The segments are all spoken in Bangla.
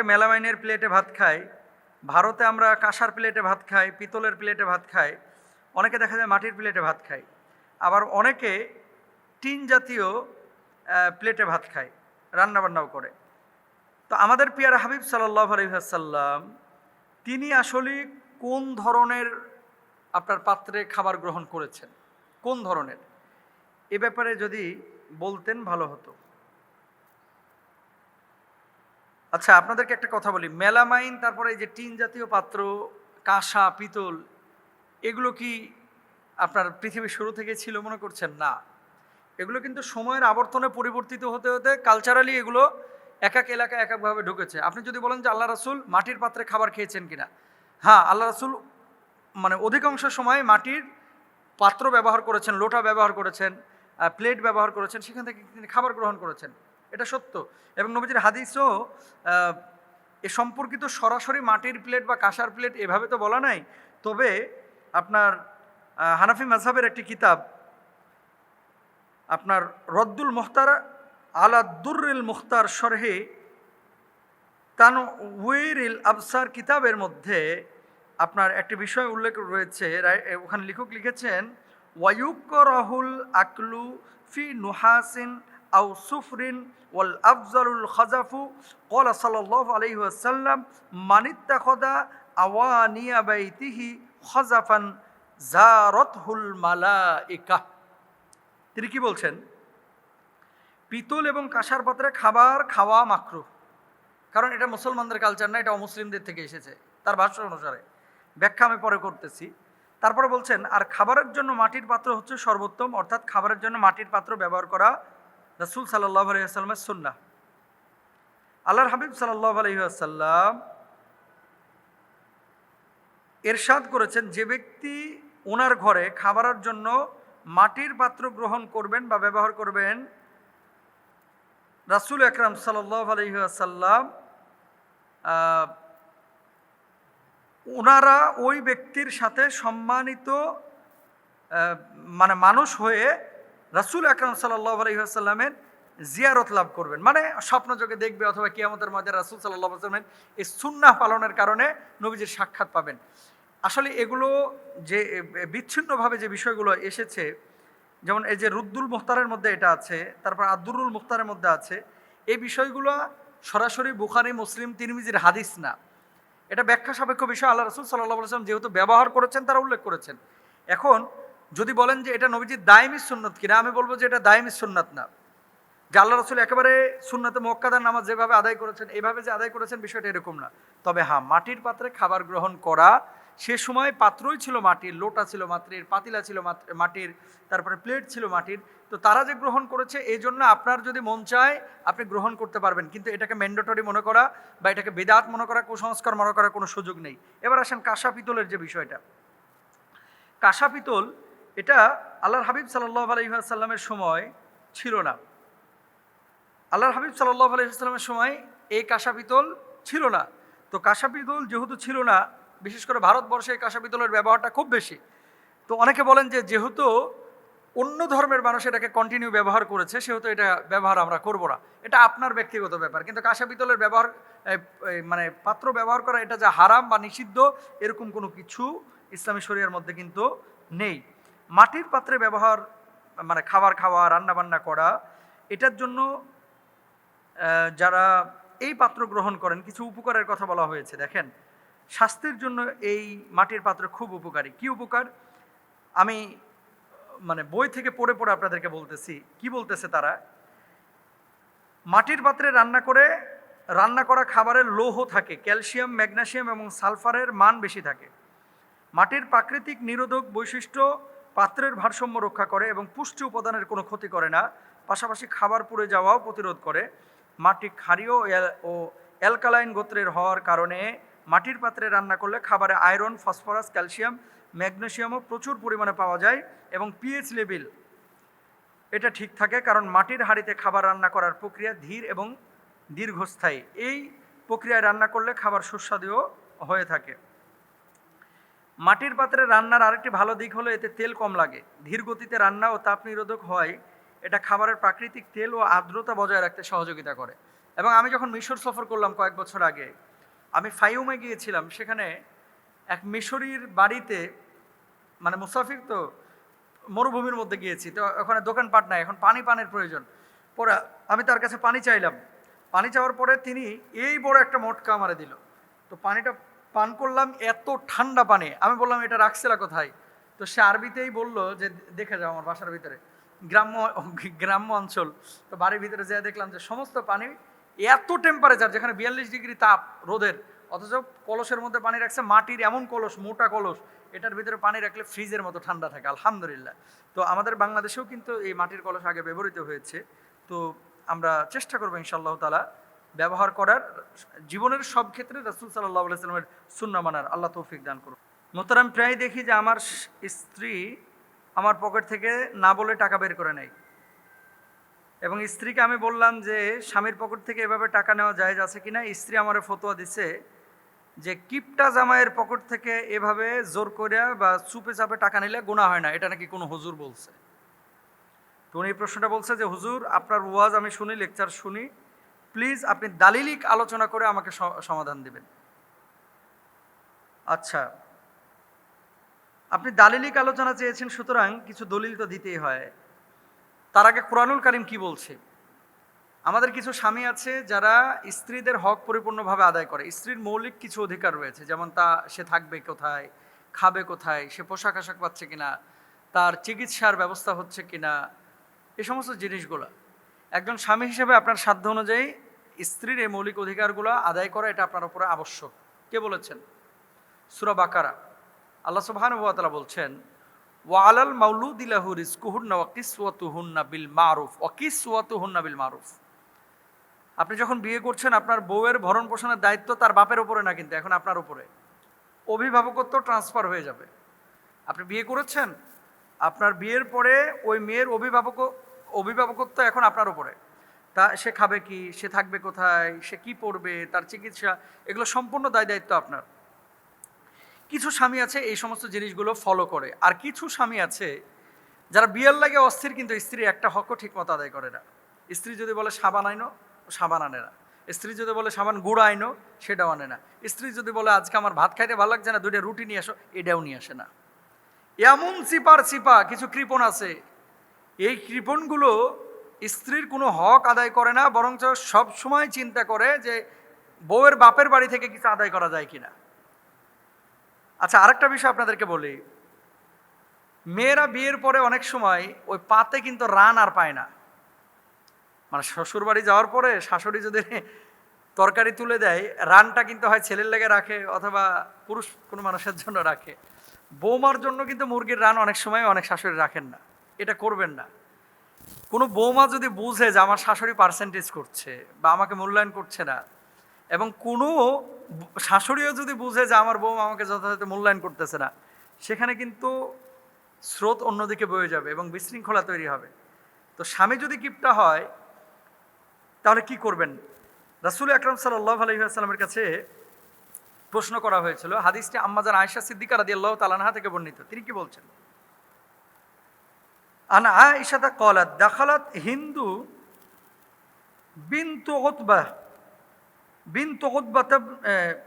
মেলামাইনের প্লেটে ভাত খাই ভারতে আমরা কাঁসার প্লেটে ভাত খাই, পিতলের প্লেটে ভাত খাই, অনেকে দেখা যায় মাটির প্লেটে ভাত খায়, আবার অনেকে টিন জাতীয় প্লেটে ভাত খায়, রান্নাবান্নাও করে। তো আমাদের পিয়ার হাবিব সাল্লাহ আলহিহাসাল্লাম তিনি আসলে কোন ধরনের আপনার পাত্রে খাবার গ্রহণ করেছেন? কোন ধরনের? এ ব্যাপারে যদি বলতেন ভালো হতো। আচ্ছা আপনাদেরকে একটা কথা বলি। মেলামাইন, তারপরে এই যে টিন জাতীয় পাত্র, কাঁসা, পিতল, এগুলো কি আপনার পৃথিবীর শুরু থেকে ছিল মনে করছেন? না। এগুলো কিন্তু সময়ের আবর্তনে পরিবর্তিত হতে হতে কালচারালি এগুলো এক এক এলাকায় এক একভাবে ঢুকেছে। আপনি যদি বলেন যে আল্লাহ রাসুল মাটির পাত্রে খাবার খেয়েছেন কিনা? হ্যাঁ আল্লাহ রাসুল মানে অধিকাংশ সময় মাটির পাত্র ব্যবহার করেছেন, লোটা ব্যবহার করেছেন প্লেট ব্যবহার করেছেন, সেখান থেকে তিনি খাবার গ্রহণ করেছেন। এটা সত্য। এবং নবীজির হাদিসও এ সম্পর্কিত সরাসরি মাটির প্লেট বা কাঁসার প্লেট এভাবে তো বলা নাই। তবে আপনার হানাফি মাঝহাবের একটি কিতাব, আপনার রদ্দুল মুখতার আলা দুর্রিল মুখতার সরহে তান ওয়েরিল আবসার কিতাবের মধ্যে আপনার একটি বিষয় উল্লেখ রয়েছে। ওখানে লেখক লিখেছেন ওয়ায়ুক রাহুল আকলু ফি নুহাসিন আউ সুফরিন ওয়াল আফজালুল খাজাফু কলা সাল্লাহ আলহি আসাল্লাম মানিত্তা খদা আওয়ানিয়া বাইতিহি খাজাফান জারতহুল মালা একা তিনি কি বলছেন? পিতল এবং কাঁসার পাত্রে খাবার খাওয়া মাকরু কারণ এটা মুসলমানদের কালচার না, এটা অমুসলিমদের থেকে এসেছে, তার ভাষ্য অনুসারে। ব্যাখ্যা আমি পরে করতেছি। তারপরে বলছেন, আর খাবারের জন্য মাটির পাত্র হচ্ছে সর্বোত্তম, অর্থাৎ খাবারের জন্য মাটির পাত্র ব্যবহার করা রসুল সাল্লাহ আলহিহাস্লামের সুন্না আল্লাহর হাবিব সাল্লাহ আলহিহাসাল্লাম এরশাদ করেছেন, যে ব্যক্তি ওনার ঘরে খাবারের জন্য মাটির পাত্র গ্রহণ করবেন বা ব্যবহার করবেন, রাসুল আকরাম সাল্লাহ আলহিহাসাল্লাম ওনারা ওই ব্যক্তির সাথে সম্মানিত মানে মানুষ হয়ে রাসুল আকরাম সাল্লাহ আলহিহাসাল্লামের জিয়ারত লাভ করবেন। মানে স্বপ্নযোগে দেখবে অথবা কিয়ামতের মধ্যে রাসুল সাল্লাহ সাল্লামের এই সুন্নাহ পালনের কারণে নবীজির সাক্ষাৎ পাবেন। আসলে এগুলো যে বিচ্ছিন্নভাবে যে বিষয়গুলো এসেছে, যেমন এই যে রুদ্দুল মুখতারের মধ্যে এটা আছে, তারপর আব্দুরুল মুখতারের মধ্যে আছে, এই বিষয়গুলো সরাসরি বুখারি, মুসলিম, তিরমিজির হাদিস না। এটা ব্যাখ্যা সাপেক্ষ বিষয়। আল্লাহ রসুল সাল্লাহ সাল্লাম যেহেতু ব্যবহার করেছেন, তারা উল্লেখ করেছেন। এখন যদি বলেন যে এটা নবীজির দায়মি সুন্নত কিনা, আমি বলব যে এটা দায়মি সুন্নত না। যে আল্লাহ রসুল একেবারে সুন্নতে মক্কাদার নামাজ যেভাবে আদায় করেছেন এইভাবে যে আদায় করেছেন, বিষয়টা এরকম না। তবে হ্যাঁ মাটির পাত্রে খাবার গ্রহণ করা, সে সময় পাত্রই ছিল মাটির, লোটা ছিল মাটির, পাতিলা ছিল মাটির, তারপরে প্লেট ছিল মাটির। তো তারা যে গ্রহণ করেছে এই জন্য আপনার যদি মন চায়, আপনি গ্রহণ করতে পারবেন। কিন্তু এটাকে ম্যান্ডেটরি মনে করা বা এটাকে বেদাত মনে করা, কুসংস্কার মনে করার কোনো সুযোগ নেই। এবার আসেন কাঁসা পিতলের যে বিষয়টা। কাঁসা পিতল এটা আল্লাহর হাবিব সাল্লাহ আলহিহাসাল্লামের সময় ছিল না। আল্লাহর হাবিব সাল্লাহ আলহিহাস্লামের সময় এই কাঁসা পিতল ছিল না। তো কাঁসা পিতল যেহেতু ছিল না, বিশেষ করে ভারতবর্ষে কাঁসা পিতলের ব্যবহারটা খুব বেশি। তো অনেকে বলেন যে যেহেতু অন্য ধর্মের মানুষ এটাকে কন্টিনিউ ব্যবহার করেছে, সেহেতু এটা ব্যবহার আমরা করব না। এটা আপনার ব্যক্তিগত ব্যাপার, কিন্তু কাঁসা পিতলের ব্যবহার মানে পাত্র ব্যবহার করা এটা যে হারাম বা নিষিদ্ধ, এরকম কোনো কিছু ইসলামী শরিয়ার মধ্যে কিন্তু নেই। মাটির পাত্রে ব্যবহার মানে খাবার খাওয়া, রান্না বান্না করা, এটার জন্য যারা এই পাত্র গ্রহণ করেন, কিছু উপকারের কথা বলা হয়েছে, দেখেন। স্বাস্থ্যের জন্য এই মাটির পাত্র খুব উপকারী। কি উপকার? আমি মানে বই থেকে পড়ে পড়ে আপনাদেরকে বলতেছি, কি বলতেছে তারা? মাটির পাত্রে রান্না করে, রান্না করা খাবারের লৌহ থাকে, ক্যালসিয়াম, ম্যাগনেসিয়াম এবং সালফারের মান বেশি থাকে। মাটির প্রাকৃতিক নিরোধক বৈশিষ্ট্য পাত্রের ভারসাম্য রক্ষা করে এবং পুষ্টি উপাদানের কোনো ক্ষতি করে না। পাশাপাশি খাবার পুড়ে যাওয়াও প্রতিরোধ করে। মাটি ক্ষারীয় ও অ্যালকালাইন গোত্রের হওয়ার কারণে মাটির পাত্রে রান্না করলে খাবারে আয়রন, ফসফরাস, ক্যালসিয়াম, ম্যাগনেসিয়ামও প্রচুর পরিমাণে পাওয়া যায় এবং পিএইচ লেভেল এটা ঠিক থাকে কারণ মাটির হাঁড়িতে খাবার রান্না করার প্রক্রিয়া ধীর এবং দীর্ঘস্থায়ী। এই প্রক্রিয়ায় রান্না করলে খাবার সুস্বাদুও হয়ে থাকে। মাটির পাত্রে রান্নার আরেকটি ভালো দিক হলো এতে তেল কম লাগে। ধীর গতিতে রান্না ও তাপ নিরোধক হয় এটা খাবারের প্রাকৃতিক তেল ও আর্দ্রতা বজায় রাখতে সহযোগিতা করে। এবং আমি যখন মিশর সফর করলাম কয়েক বছর আগে, আমি ফাইউমে গিয়েছিলাম, সেখানে এক মিশরির বাড়িতে মানে মুসাফির তো মরুভূমির মধ্যে গিয়েছি, তো ওখানে দোকানপাট নাই, এখন পানি পানের প্রয়োজন। পরে আমি তার কাছে পানি চাইলাম। পানি চাওয়ার পরে তিনি এই বড় একটা মোটকা আমারে দিল। তো পানিটা পান করলাম এত ঠান্ডা পানি। আমি বললাম, এটা রাখছিলা কোথায়? তো সে আরবিতেই বলল যে, দেখে যাও আমার বাসার ভিতরে। গ্রাম্য গ্রাম্য অঞ্চল। তো বাড়ির ভিতরে যেয়ে দেখলাম যে, সমস্ত পানি এত টেম্পারেচার যেখানে বিয়াল্লিশ ডিগ্রি তাপ রোদের, অথচ কলসের মধ্যে পানি রাখছে, মাটির এমন কলস, মোটা কলস, এটার ভিতরে পানি রাখলে ফ্রিজের মতো ঠান্ডা থাকে, আলহামদুলিল্লাহ। তো আমাদের বাংলাদেশেও কিন্তু এই মাটির কলস আগে ব্যবহৃত হয়েছে। তো আমরা চেষ্টা করব ইনশাআল্লাহ তালা ব্যবহার করার জীবনের সব ক্ষেত্রে রাসুল সাল্লাহ সাল্লামের সুন্না মানার আল্লাহ তৌফিক দান করুন। মোতারাম প্রায় দেখি যে আমার স্ত্রী আমার পকেট থেকে না বলে টাকা বের করে নেয়। এবং স্ত্রীকে আমি বললাম যে, স্বামীর পকেট থেকে এভাবে টাকা নেওয়া যায় আছে কিনা? স্ত্রী আমার ফতোয়া দিছে যে, কিপটা জামাইয়ের পকেট থেকে এভাবে জোর করিয়া বা চুপে চাপে টাকা নিলে গোনা হয় না। এটা নাকি কোনো হুজুর বলছে? তো উনি প্রশ্নটা বলছে যে, হুজুর, আপনার ওয়াজ আমি শুনি, লেকচার শুনি প্লিজ আপনি দালিলিক আলোচনা করে আমাকে সমাধান দেবেন। আচ্ছা। আপনি দালিলিক আলোচনা চেয়েছেন, সুতরাং কিছু দলিল তো দিতেই হয়। তার আগে কোরআনুল কারিম কি বলছে? আমাদের কিছু স্বামী আছে যারা স্ত্রীদের হক পরিপূর্ণভাবে আদায় করে। স্ত্রীর মৌলিক কিছু অধিকার রয়েছে, যেমন তা, সে থাকবে কোথায়, খাবে কোথায়, সে পোশাক আশাক পাচ্ছে কিনা, তার চিকিৎসার ব্যবস্থা হচ্ছে কিনা, এ সমস্ত জিনিসগুলো। একজন স্বামী হিসেবে আপনার সাধ্য অনুযায়ী স্ত্রীর এই মৌলিক অধিকারগুলো আদায় করা এটা আপনার উপরে আবশ্যক। কে বলেছেন? সুরা বাকারা। আল্লাহ সুবহানুভাতালা বলছেন, ওয়ালাল মাউলুদিল্লাহু রিজকুহুন্না ওয়া কিসওয়াতুহুন্না বিল মারুফ। ওয়া কিসওয়াতুহুন্না বিল মারুফ। আপনি যখন বিয়ে করছেন, আপনার বউয়ের ভরণ পোষণের দায়িত্ব তার বাপের উপরে না কিন্তু এখন আপনার উপরে। অভিভাবকত্ব ট্রান্সফার হয়ে যাবে। আপনি বিয়ে করেছেন, আপনার বিয়ের পরে ওই মেয়ের অভিভাবক অভিভাবকত্ব এখন আপনার উপরে। তা সে খাবে কি? সে থাকবে কোথায়? সে কি পড়বে? তার চিকিৎসা, এগুলো সম্পূর্ণ দায় দায়িত্ব আপনার। কিছু স্বামী আছে, এই সমস্ত জিনিসগুলো ফলো করে। আর কিছু স্বামী আছে, যারা বিয়ের লাগে অস্থির, কিন্তু স্ত্রী একটা হকও ঠিক মতো আদায় করে না। স্ত্রী যদি বলে সাবান আইনো, সাবান আনে না। স্ত্রী যদি বলে সাবান গুঁড়া আইনো, সেটাও আনে না। স্ত্রী যদি বলে, আজকে আমার ভাত খাইতে ভালো লাগছে না, দুইটা রুটি নিয়ে আসো, এটাও নিয়ে আসে না। এমন চিপার চিপা কিছু কৃপণ আছে এই কৃপণগুলো স্ত্রীর কোনো হক আদায় করে না, বরঞ্চ সব সময় চিন্তা করে যে বউয়ের বাপের বাড়ি থেকে কিছু আদায় করা যায় কিনা। আচ্ছা আরেকটা বিষয় আপনাদেরকে বলি। মেয়েরা বিয়ের পরে অনেক সময় ওই পাতে কিন্তু রান আর পায় না। মানে শ্বশুর বাড়ি যাওয়ার পরে শাশুড়ি যদি তরকারি তুলে দেয়, রানটা কিন্তু হয় ছেলের লেগে রাখে অথবা পুরুষ কোনো মানুষের জন্য রাখে। বৌমার জন্য কিন্তু মুরগির রান অনেক সময় অনেক শাশুড়ি রাখেন না। এটা করবেন না। কোনো বৌমা যদি বুঝে যে আমার শাশুড়ি পার্সেন্টেজ করছে বা আমাকে মূল্যায়ন করছে না, এবং কোনো শাশুড়িও যদি বুঝে যে আমার বৌমা আমাকে যথাযথ মূল্যায়ন করতেছে না, সেখানে কিন্তু স্রোত অন্যদিকে বয়ে যাবে এবং বিশৃঙ্খলা তৈরি হবে। তো স্বামী যদি কিপটা হয়, তাহলে কি করবেন? রাসুল আকরম সাল্লাহ আলহিহাস্লামের কাছে প্রশ্ন করা হয়েছিল। হাদিসটি আম্মাজান আয়সা সিদ্দিকা রাদি আল্লাহ তালানহা থেকে বর্ণিত। তিনি কি বলছেন? عن عائشة قالت دخلت هند بنت عتبة بنت عتبة آه،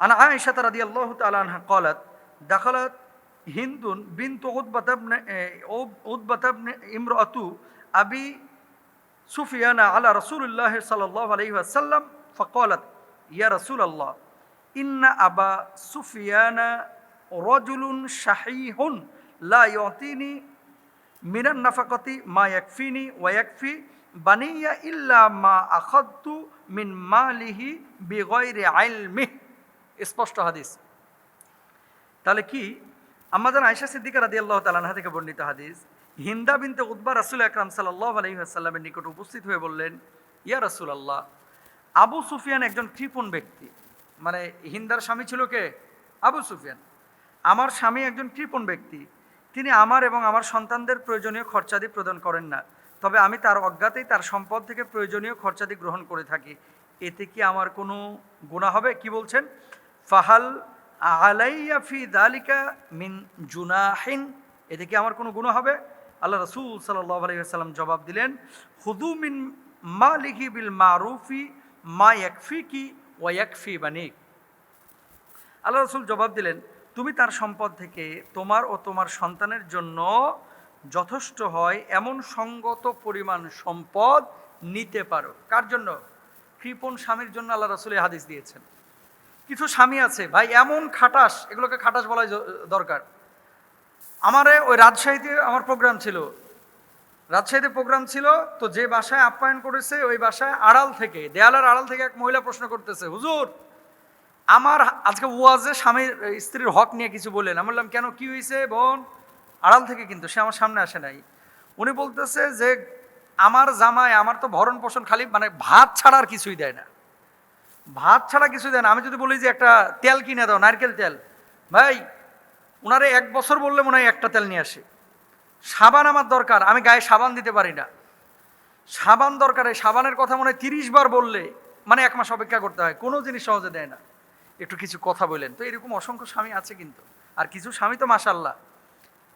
عن عائشة رضي الله تعالى عنها قالت دخلت هند بنت عتبة بن آه، عتبة بن امرأة أبي سفيان على رسول الله صلى الله عليه وسلم فقالت يا رسول الله إن أبا سفيان رجل شحيح لا يعطيني মিনার নাফাকতি মা একফিনি ওয়াকফি বানিয়া ইল্লা মা আখাদ্দু মিন মা মালিহি বেগয়রে আইলমিহ। স্পষ্ট হাদিস। তাহলে কি? আমাদের আয়সা সিদ্দিকা রাদি আল্লাহ তালাহা থেকে বর্ণিত হাদিস, হিন্দা বিনতে উদ্বা রাসুল আকরাম সাল্লাহ আলহিহাসাল্লামের নিকট উপস্থিত হয়ে বললেন, ইয়া রাসুল আল্লাহ আবু সুফিয়ান একজন কৃপণ ব্যক্তি। মানে হিন্দার স্বামী ছিল কে? আবু সুফিয়ান। আমার স্বামী একজন কৃপণ ব্যক্তি। তিনি আমার এবং আমার সন্তানদের প্রয়োজনীয় খরচাদি প্রদান করেন না। তবে আমি তার অজ্ঞাতেই তার সম্পদ থেকে প্রয়োজনীয় খরচাদি গ্রহণ করে থাকি। এতে কি আমার কোনো গুণা হবে? কি বলছেন? ফাহাল আলাইয়া ফি দালিকা মিন জুনাহিন। এতে কি আমার কোনো গুণ হবে? আল্লাহ রসুল সাল্লাহ আলাইসাল্লাম জবাব দিলেন হুদু মিন মা লিখি বিল মা মারুফি মা একফি কি ওয়া একফি বানিক আল্লাহ রসুল জবাব দিলেন তুমি তার সম্পদ থেকে তোমার ও তোমার সন্তানের জন্য যথেষ্ট হয় এমন সঙ্গত পরিমাণ সম্পদ নিতে পারো। কার জন্য? কৃপণ স্বামীর জন্য আল্লাহ রসুল হাদিস দিয়েছেন। কিছু স্বামী আছে, ভাই, এমন খাটাস, এগুলোকে খাটাস বলাই দরকার। আমারে ওই রাজশাহীতে আমার প্রোগ্রাম ছিল। রাজশাহীতে প্রোগ্রাম ছিল, তো যে বাসায় আপ্যায়ন করেছে, ওই বাসায় আড়াল থেকে, দেয়ালের আড়াল থেকে এক মহিলা প্রশ্ন করতেছে, হুজুর আমার আজকে ওয়াজে স্বামীর স্ত্রীর হক নিয়ে কিছু বললেন আমি বললাম, কেন? কি হয়েছে বোন? আড়াল থেকে কিন্তু, সে আমার সামনে আসে নাই। উনি বলতেছে যে, আমার জামাই, আমার তো ভরণ পোষণ খালি মানে ভাত ছাড়া আর কিছুই দেয় না। ভাত ছাড়া কিছুই দেয় না। আমি যদি বলি যে, একটা তেল কিনে দাও, নারকেল তেল। ভাই ওনারে এক বছর বললে মনে হয় একটা তেল নিয়ে আসে। সাবান আমার দরকার, আমি গায়ে সাবান দিতে পারি না। সাবান দরকার, এই সাবানের কথা মনে হয় তিরিশ বার বললে মানে এক মাস অপেক্ষা করতে হয়, কোনো জিনিস সহজে দেয় না। একটু কিছু কথা বললেন তো এরকম অসংখ্য স্বামী আছে কিন্তু। আর কিছু স্বামী তো মাসাল্লাহ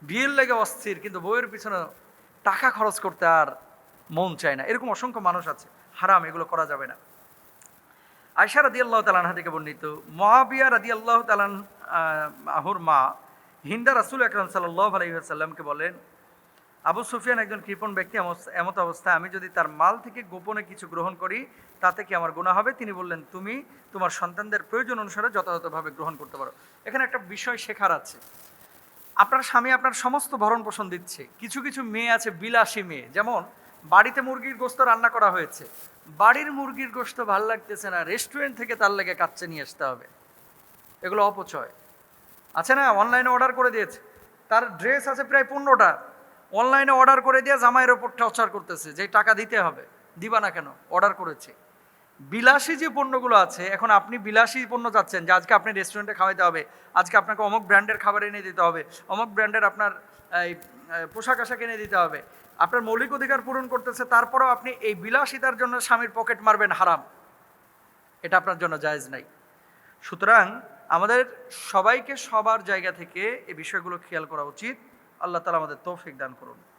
বিয়ের লেগে অস্থির, কিন্তু বইয়ের পিছনে টাকা খরচ করতে আর মন চায় না। এরকম অসংখ্য মানুষ আছে। হারাম, এগুলো করা যাবে না। আয়সা রাদি আল্লাহ তালানহা থেকে বর্ণিত মহাবিয়া রাদি আল্লাহ তালান আহুর মা, হিন্দা রাসুল আকরাম সাল্লাহ আলহিহাসাল্লামকে বলেন আবু সুফিয়ান একজন কৃপণ ব্যক্তি এমত অবস্থায় আমি যদি তার মাল থেকে গোপনে কিছু গ্রহণ করি, তাতে কি আমার গুণা হবে? তিনি বললেন, তুমি তোমার সন্তানদের প্রয়োজন অনুসারে যথাযথভাবে গ্রহণ করতে পারো। এখানে একটা বিষয় শেখার আছে। আপনার স্বামী আপনার সমস্ত ভরণ পোষণ দিচ্ছে। কিছু কিছু মেয়ে আছে, বিলাসী মেয়ে। যেমন, বাড়িতে মুরগির গোস্ত রান্না করা হয়েছে। বাড়ির মুরগির গোস্ত ভালো লাগতেছে না, রেস্টুরেন্ট থেকে তার লেগে কাচ্চে নিয়ে আসতে হবে। এগুলো অপচয়। আছে না? অনলাইনে অর্ডার করে দিয়েছে। তার ড্রেস আছে প্রায় পনেরোটা। অনলাইনে অর্ডার করে দিয়ে জামাইয়ের ওপর টর্চার করতেছে, যে টাকা দিতে হবে। দিবা না কেন? অর্ডার করেছে। বিলাসী যে পণ্যগুলো আছে, এখন আপনি বিলাসী পণ্য চাচ্ছেন, যে আজকে আপনি রেস্টুরেন্টে খাওয়াইতে হবে, আজকে আপনাকে অমুক ব্র্যান্ডের খাবার এনে দিতে হবে, অমুক ব্র্যান্ডের আপনার, এই পোশাক আশাক এনে দিতে হবে। আপনার মৌলিক অধিকার পূরণ করতেছে, তারপরেও আপনি এই বিলাসিতার জন্য স্বামীর পকেট মারবেন হারাম। এটা আপনার জন্য জায়েজ নাই। সুতরাং আমাদের সবাইকে সবার জায়গা থেকে এই বিষয়গুলো খেয়াল করা উচিত। আল্লাহ তালা আমাদের তৌফিক দান করুন।